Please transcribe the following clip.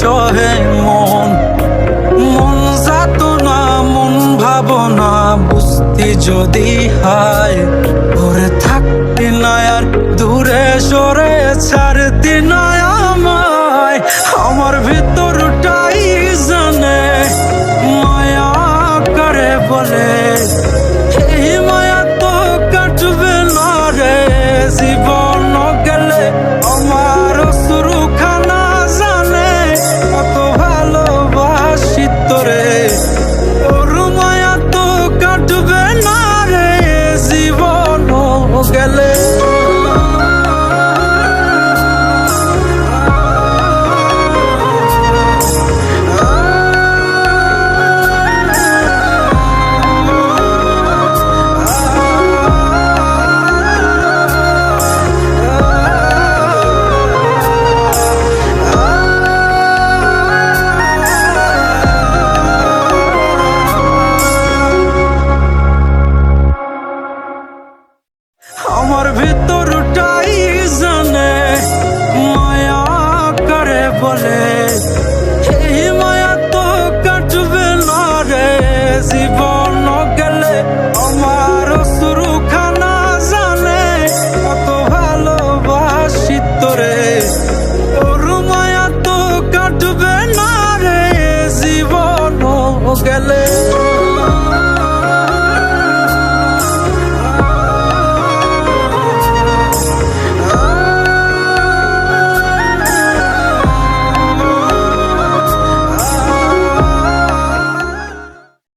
সহে মন। মন যাত না মন ভাবনা বুঝতি যদি হায়, ভরে থাকতি না আর দূরে সরে ছাড়তি না আমায়। আমার ভিতরটাই জানে, মায়া করে বলে got love.